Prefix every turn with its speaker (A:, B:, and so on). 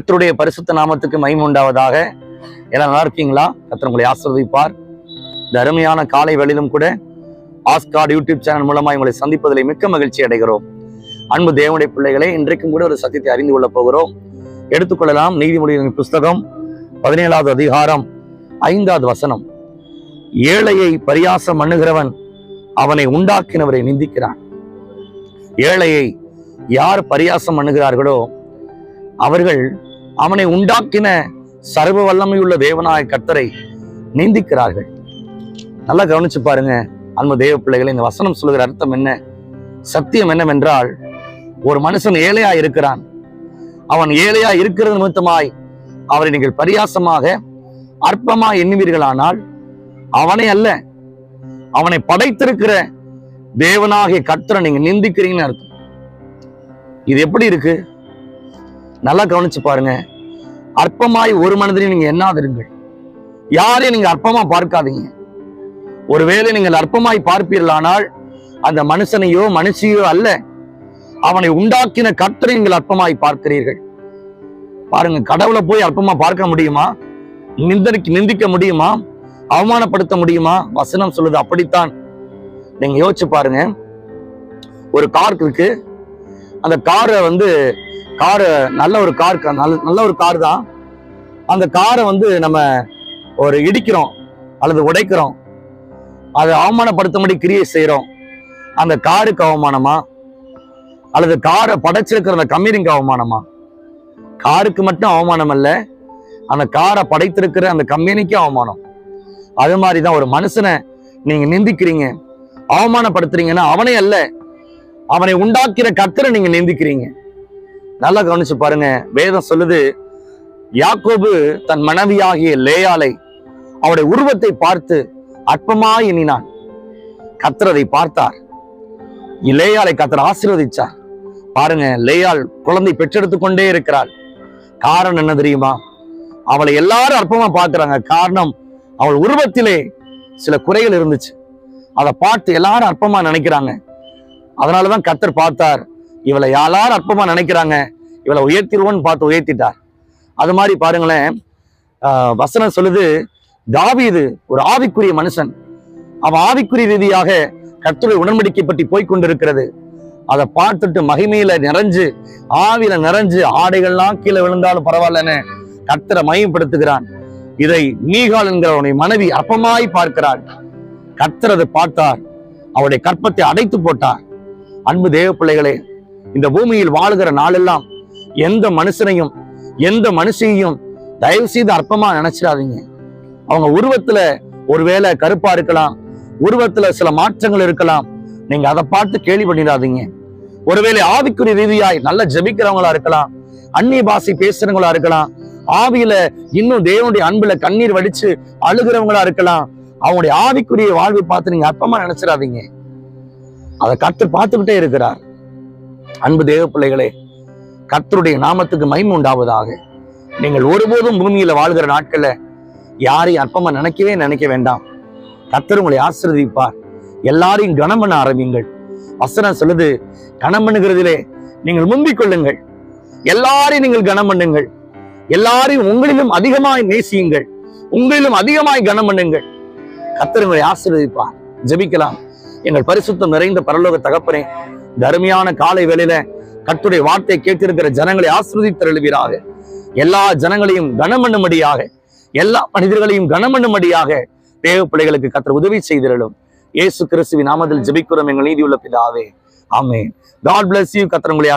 A: கத்தருடைய பரிசுத்த நாமத்துக்கு மயம் உண்டாவதாக. எல்லாம் நல்லா இருக்கீங்களா? கத்தர் உங்களை ஆசிர்வதிப்பார். இந்த அருமையான காலை வேளையிலும் கூட ஆஸ்கார்ட் யூடியூப் சேனல் மூலமாக உங்களை சந்திப்பதில் மிக்க மகிழ்ச்சி அடைகிறோம். அன்பு தேவனுடைய பிள்ளைகளே இன்றைக்கும் கூட ஒரு சத்தியத்தை அறிந்து கொள்ளப் போகிறோம். எடுத்துக்கொள்ளலாம் நீதிமொழிகளின் புஸ்தகம் பதினேழாவது அதிகாரம் ஐந்தாவது வசனம். ஏழையை பரியாசம் பண்ணுகிறவன் அவனை உண்டாக்கினவரை நிந்திக்கிறான். ஏழையை யார் பரியாசம் பண்ணுகிறார்களோ அவர்கள் அவனை உண்டாக்கின சர்வ வல்லமையுள்ள தேவனாய கர்த்தரை நீந்திக்கிறார்கள். நல்லா கவனிச்சு பாருங்க அன்பு தேவ பிள்ளைகளை இந்த வசனம் சொல்லுகிற அர்த்தம் என்ன? சத்தியம் என்னவென்றால் ஒரு மனுஷன் ஏழையா இருக்கிறான். அவன் ஏழையா இருக்கிறது நிமித்தமாய் அவரை நீங்கள் பரியாசமாக அற்பமா எண்ணுவீர்களானால் அவனை அல்ல அவனை படைத்திருக்கிற தேவனாகிய கர்த்தரை நீங்க நிந்திக்கிறீங்கன்னு அர்த்தம். இது எப்படி இருக்கு? நல்லா கவனிச்சு பாருங்க. அற்பமாய் ஒரு மனதிலையும் நீங்க எண்ணாதிருங்கள். யாரையும் நீங்க அற்பமா பார்க்காதீங்க. ஒருவேளை நீங்கள் அற்பமாய் பார்ப்பீர்களானால் அந்த மனுஷனையோ மனுஷியோ அல்ல அவனை உண்டாக்கின கர்த்தரை நீங்கள் அற்பமாய் பார்க்கிறீர்கள். பாருங்க கடவுளை போய் அற்பமா பார்க்க முடியுமா? நிந்தனைக்கு நிந்திக்க முடியுமா? அவமானப்படுத்த முடியுமா? வசனம் சொல்லுது அப்படித்தான். நீங்க யோசிச்சு பாருங்க. ஒரு கார்க்கு இருக்கு. அந்த காரை வந்து காரு நல்ல ஒரு கார் நல்ல நல்ல ஒரு கார் தான். அந்த காரை வந்து நம்ம ஒரு இடிக்கிறோம் அல்லது உடைக்கிறோம். அதை அவமானப்படுத்தும்படி கிரியை செய்கிறோம். அந்த காருக்கு அவமானமா? அல்லது காரை படைச்சிருக்கிற அந்த கம்பெனிக்கு அவமானமா? காருக்கு மட்டும் அவமானம் அல்ல அந்த காரை படைத்திருக்கிற அந்த கம்பெனிக்கு அவமானம். அது மாதிரி தான் ஒரு மனுஷனை நீங்கள் நிந்திக்கிறீங்க அவமானப்படுத்துறீங்கன்னா அவனே அல்ல. அவனை உண்டாக்கிற கத்தரை நீங்க நிந்திக்கிறீங்க. நல்லா கவனிச்சு பாருங்க. வேதம் சொல்லுது யாக்கோபு தன் மனைவியாகிய லேயாலை அவருடைய உருவத்தை பார்த்து அற்பமாய் எண்ணினான். கர்த்தர் அதை பார்த்தார். லேயாலை கர்த்தர் ஆசீர்வதிச்சார். பாருங்க லேயால் குழந்தை பெற்றெடுத்து கொண்டே இருக்கிறாள். காரணம் என்ன தெரியுமா? அவளை எல்லாரும் அற்பமா பாக்குறாங்க காரணம் அவள் உருவத்திலே சில குறைகள் இருந்துச்சு. அதை பார்த்து எல்லாரும் அற்பமா நினைக்கிறாங்க. அதனாலதான் கத்தர் பார்த்தார். இவளை யாராரும் அற்பமாக நினைக்கிறாங்க இவளை உயர்த்திடுவோன்னு பார்த்து உயர்த்திட்டார். அது மாதிரி பாருங்களேன் ஆஹ் வசனம் சொல்லுது தாவீது ஒரு ஆவிக்குரிய மனுஷன். அவன் ஆவிக்குரிய ரீதியாக கத்துரை உடன்படிக்கை பற்றி போய்கொண்டிருக்கிறது அதை பார்த்துட்டு மகிமையில நிறைஞ்சு ஆவியில நிறைஞ்சு ஆடைகள்லாம் கீழே விழுந்தாலும் பரவாயில்லன்னு கத்தரை மையப்படுத்துகிறான். இதை மீகால் என்கிறவனுடைய மனைவி அற்பமாய் பார்க்கிறாள். கர்த்தர் பார்த்தார். அவருடைய கற்பத்தை அடைத்து போட்டார். அன்பு தேவ பிள்ளைகளே இந்த பூமியில் வாழுகிற நாளெல்லாம் எந்த மனுஷனையும் எந்த மனுஷையும் தயவு செய்து அற்பமா நினைச்சிடாதீங்க. அவங்க உருவத்துல ஒருவேளை கருப்பா இருக்கலாம் உருவத்துல சில மாற்றங்கள் இருக்கலாம் நீங்க அதை பார்த்து கேள்வி பண்ணிடாதீங்க. ஒருவேளை ஆவிக்குரிய ரீதியாய் நல்ல ஜெபிக்கிறவங்களா இருக்கலாம் அந்நிய பாசை பேசுறவங்களா இருக்கலாம் ஆவியில இன்னும் தேவனுடைய அன்புல கண்ணீர் வடிச்சு அழுகிறவங்களா இருக்கலாம் அவங்களுடைய ஆவிக்குரிய வாழ்வை பார்த்து நீங்க அற்பமா நினைச்சிடாதீங்க. அதை கர்த்தர் பார்த்துக்கிட்டே இருக்கிறார். அன்பு தேவ பிள்ளைகளே கர்த்தருடைய நாமத்துக்கு மகிமை உண்டாவதாக. நீங்கள் ஒருபோதும் பூமியில வாழ்கிற நாட்கள்ல யாரையும் அற்பமா நினைக்கவே நினைக்க வேண்டாம். கர்த்தர் உங்களை ஆசீர்வதிப்பார். எல்லாரையும் கனம் பண்ண ஆரம்பிங்கள் வசனம் சொல்லுது கனம் பண்ணுகிறதிலே நீங்கள் முந்திக் கொள்ளுங்கள். எல்லாரையும் நீங்கள் கனம் பண்ணுங்கள். எல்லாரையும் உங்களிலும் அதிகமாய் நேசியுங்கள். உங்களிலும் அதிகமாய் கனம் பண்ணுங்கள். கத்தர் உங்களை ஆசீர்வதிப்பார். ஜபிக்கலாம். எங்கள் பரிசுத்தம் நிறைந்த பரலோக தகப்பனே தருமையான காலை வேளையில கத்துடைய வார்த்தை கேட்டிருக்கிற ஜனங்களை ஆசிர்வதித்தருளுவீராக. எல்லா ஜனங்களையும் கனமண்ணும்படியாக எல்லா மனிதர்களையும் கனமண்ணும்படியாக தேவ பிள்ளைகளுக்கு உதவி செய்திருளும். இயேசு கிறிஸ்துவின் நாமத்தில் ஜெபிக்கிறோம் எங்கள் நீதியுள்ள பிதாவே. ஆமே காட் பிளஸ் யூ கர்த்தர் உங்களை